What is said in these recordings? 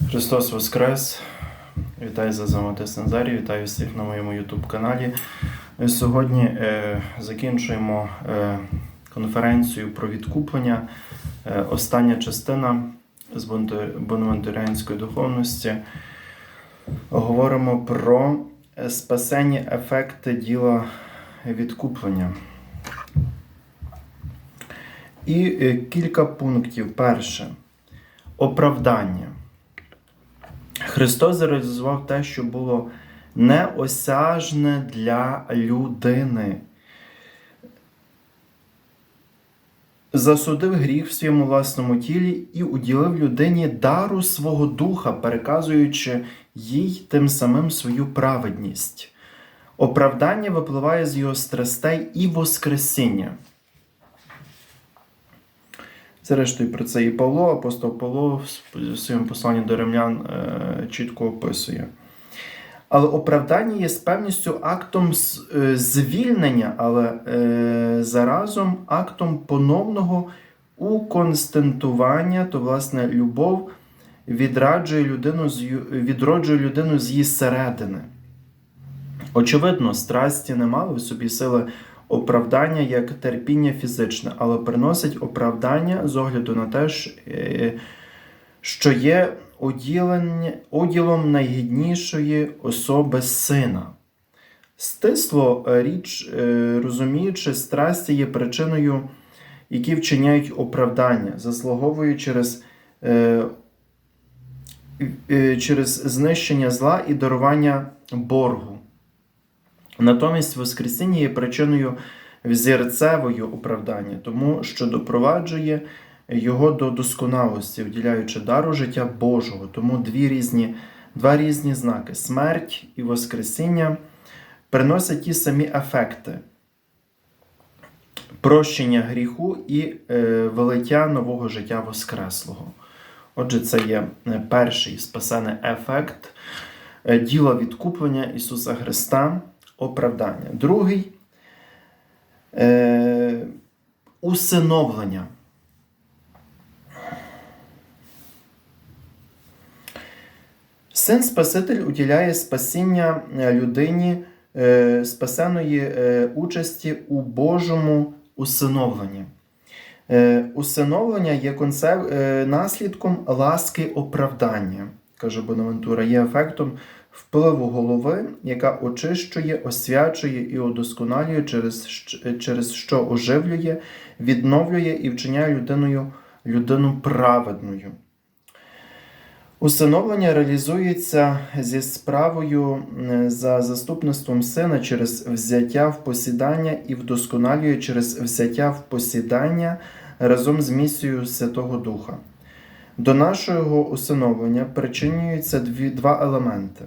Христос Воскрес! Вітаю за Замотис Назарій, вітаю всіх на моєму YouTube каналі. Сьогодні е, закінчуємо е, конференцію про відкуплення. Е, остання частина з бонавентуріанської духовності. Говоримо про е, спасенні ефекти діла відкуплення. І е, кілька пунктів. Перше оправдання. Христос реалізував те, що було неосяжне для людини. Засудив гріх в своєму власному тілі і уділив людині дару свого духа, переказуючи їй тим самим свою праведність. Оправдання випливає з його страстей і Воскресіння. Зрештою, про це і Павло, апостол Павло в своєму посланні до римлян е, чітко описує. Але оправдання є з певністю актом е, звільнення, але е, заразом актом поновного уконстантування, то, власне, любов відраджує людину відроджує людину з її середини. Очевидно, страсті не мали в собі сили оправдання як терпіння фізичне, але приносить оправдання з огляду на те, е, що є оділом найгіднішої особи сина. Стисло е, річ, е, розуміючи, страсті є причиною, які вчиняють оправдання, заслуговують через, через знищення зла і дарування боргу. Натомість Воскресіння є причиною взірцевою оправдання, тому що допроваджує його до досконалості, вділяючи дару життя Божого. Тому дві різні, два різні знаки смерть і Воскресіння приносять ті самі ефекти. Прощення гріху і е, велиття нового життя Воскреслого. Отже, це є е, перший спасений ефект е, діла відкуплення Ісуса Христа оправдання. Другий е, усиновлення. Син Спаситель уділяє спасіння е, людині е, спасеної е, участі у Божому усиновленні. Е, усиновлення є концеп... е, наслідком ласки оправдання, каже Бонавентура, є ефектом впливу голови, яка очищує, освячує і удосконалює, через, через що оживлює, відновлює і вчиняє людиною людину праведною. Усиновлення реалізується зі справою за заступництвом сина через взяття в посідання і вдосконалює через взяття в посідання разом з місією Святого Духа. До нашого усиновлення причинюються дві, два елементи: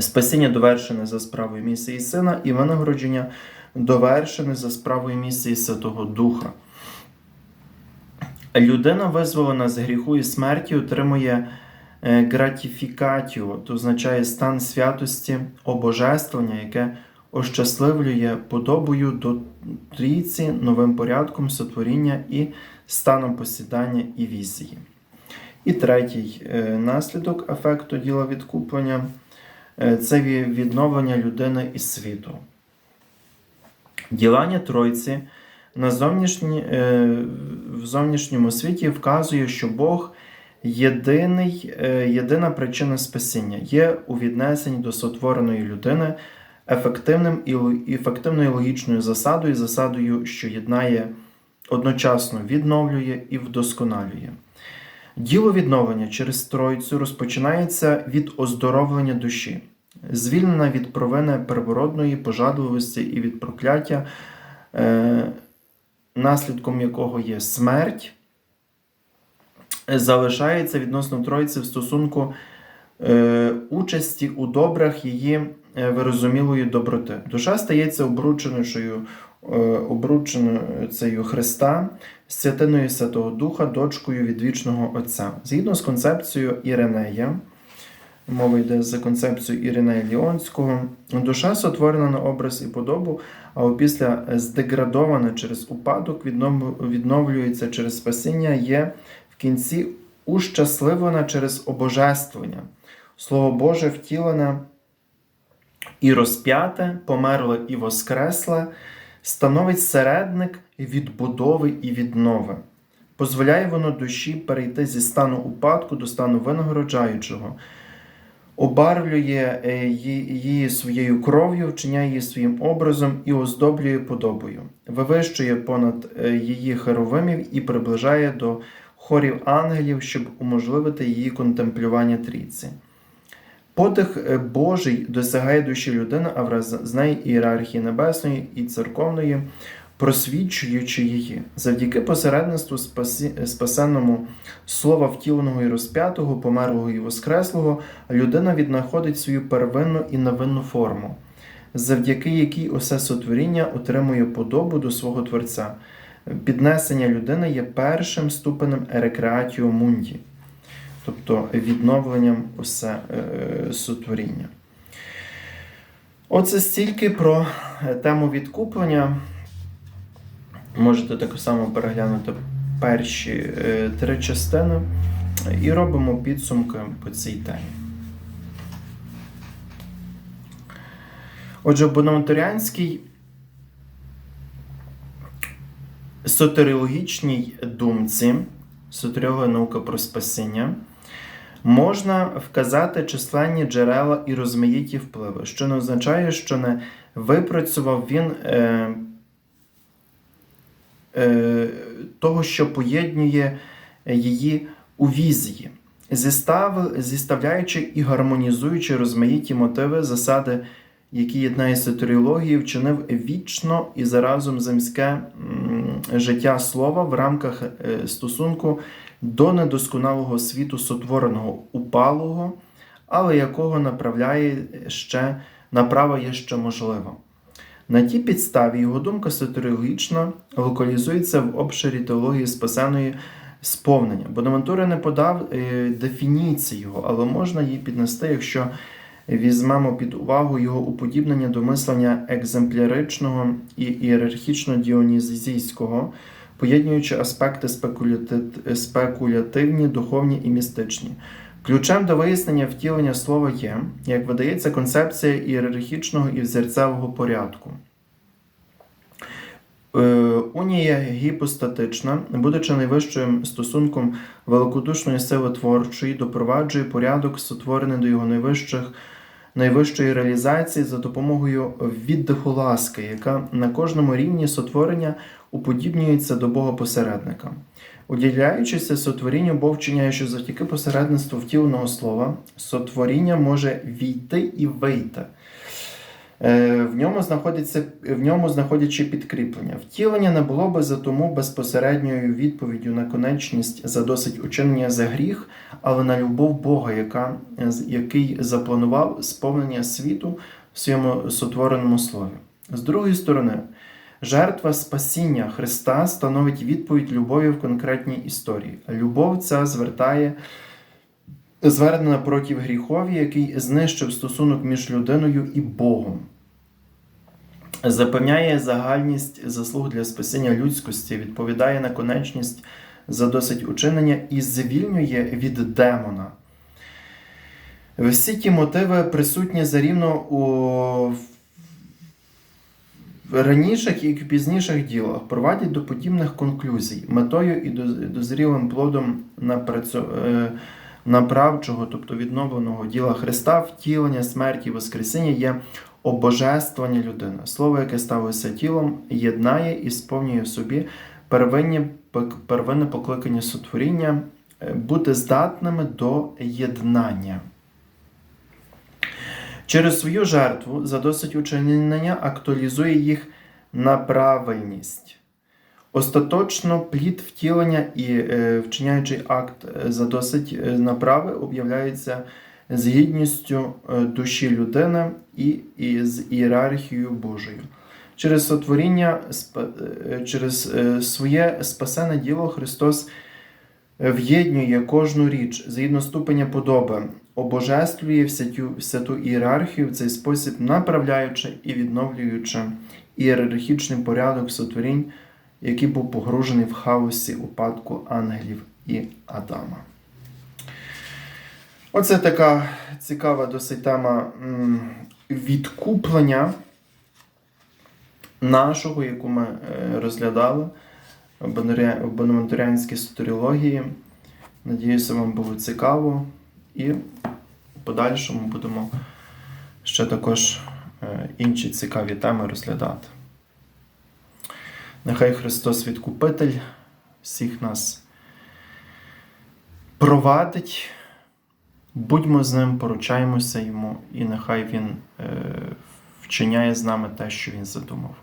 спасіння довершене за справою місії сина, і винагородження довершене за справою місії Святого Духа. Людина, визволена з гріху і смерті, отримує е, гратіфікатію, то означає стан святості, обожествлення, яке ощасливлює подобою до трійці, новим порядком сотворіння і станом посідання і візії. І третій е, наслідок ефекту діла відкуплення це відновлення людини і світу. Ділання Тройці на зовнішні, е, в зовнішньому світі вказує, що Бог єдиний, е, єдина причина спасіння є у віднесенні до сотвореної людини ефективним і ефективною логічною засадою, засадою, що єднає одночасно відновлює і вдосконалює. Діло відновлення через Тройцю розпочинається від оздоровлення душі, звільнена від провини первородної пожадливості і від прокляття, е, наслідком якого є смерть, залишається відносно Тройці в стосунку е, участі у добрах її е, вирозумілої доброти. Душа стається обрученою, обрученою Христа, святиною Святого Духа, дочкою від вічного Отця. Згідно з концепцією Іринея, мова йде за концепцією Іринея Ліонського, душа сотворена на образ і подобу, а опісля здеградована через упадок, відновлюється через спасіння, є в кінці ущасливлена через обожествлення. Слово Боже втілене і розп'яте, померле і воскресле, становить середник відбудови і віднови. Позволяє воно душі перейти зі стану упадку до стану винагороджаючого, обарвлює е, її своєю кров'ю, вчиняє її своїм образом і оздоблює подобою, вивищує понад е, її херовимів і приближає до хорів ангелів, щоб уможливити її контемплювання трійці. Подих е, Божий досягає душі людини, а враз з неї ієрархії небесної і церковної, просвічуючи її. Завдяки посередництву спасі, спасенному слова втіленого і розп'ятого, померлого і воскреслого, людина віднаходить свою первинну і невинну форму, завдяки якій усе сотворіння отримує подобу до свого Творця. Піднесення людини є першим ступенем рекреатіо мунді, тобто відновленням усе е, сотворіння. Оце стільки про е, тему відкуплення. Можете так само переглянути перші е, три частини і робимо підсумки по цій темі. Отже, в бонавентаріанській сотеріологічній думці, сотеріологія наука про спасіння, можна вказати численні джерела і розмаїті впливи, що не означає, що не випрацював він е, того, що поєднує її у візії, зістав, зіставляючи і гармонізуючи розмаїті мотиви, засади, які єднає сотеріологію, вчинив вічно і заразом земське життя слова в рамках е, стосунку до недосконалого світу сотвореного упалого, але якого направляє ще направа є ще можливо. На тій підставі його думка сотеріологічна локалізується в обширі теології спасеної сповнення. Бонавентура не подав е, дефініції його, але можна її піднести, якщо візьмемо під увагу його уподібнення до мислення екземпляричного і ієрархічно-діонізійського, поєднуючи аспекти спекулятивні, духовні і містичні. Ключем до вияснення втілення слова є, як видається, концепція ієрархічного і взірцевого порядку. Е, Унія гіпостатична, будучи найвищим стосунком великодушної сили творчої, допроваджує порядок, сотворений до його найвищих, найвищої реалізації за допомогою віддиху ласки, яка на кожному рівні сотворення уподібнюється до Бога посередника. Уділяючися сотворінню, Бог вчиняє, що завдяки посередництву втіленого слова, сотворіння може війти і вийти. Е, В ньому знаходиться в ньому знаходячи підкріплення. Втілення не було би за тому безпосередньою відповіддю на конечність за досить учинення за гріх, але на любов Бога, яка, який запланував сповнення світу в своєму сотвореному слові. З другої сторони, жертва спасіння Христа становить відповідь любові в конкретній історії. Любов ця звертає звернена проти гріхові, який знищив стосунок між людиною і Богом. Запевняє загальність заслуг для спасіння людськості, відповідає на конечність за досить учинення і звільнює від демона. Всі ті мотиви присутні зарівно у в раніших і пізніших ділах провадять до подібних конклюзій, метою і дозрілим плодом е, направчого, тобто відновленого діла Христа, втілення, смерті Воскресіння є обожествлення людини. Слово, яке сталося тілом, єднає і сповнює в собі первинні, первинне покликання сотворіння, е, бути здатними до єднання. Через свою жертву за досить учинення актуалізує їх на правильність. Остаточно плід втілення і е, вчиняючий акт е, за досить е, направи об'являється з гідністю душі людини і, і з ієрархією Божою. Через сотворіння, через своє спасене діло Христос в'єднує кожну річ згідно ступеня подоби, обожествлює всятю, всяту ієрархію в цей спосіб, направляючи і відновлюючи ієрархічний порядок сотворінь, який був погружений в хаосі упадку ангелів і Адама. Оце така цікава досить тема відкуплення нашого, яку ми е, розглядали в бонаментаріанській сотеріології. Надіюся, вам було цікаво. І подальшому будемо ще також е, інші цікаві теми розглядати. Нехай Христос Відкупитель всіх нас провадить. Будьмо з ним, поручаємося йому, і нехай він е, вчиняє з нами те, що він задумав.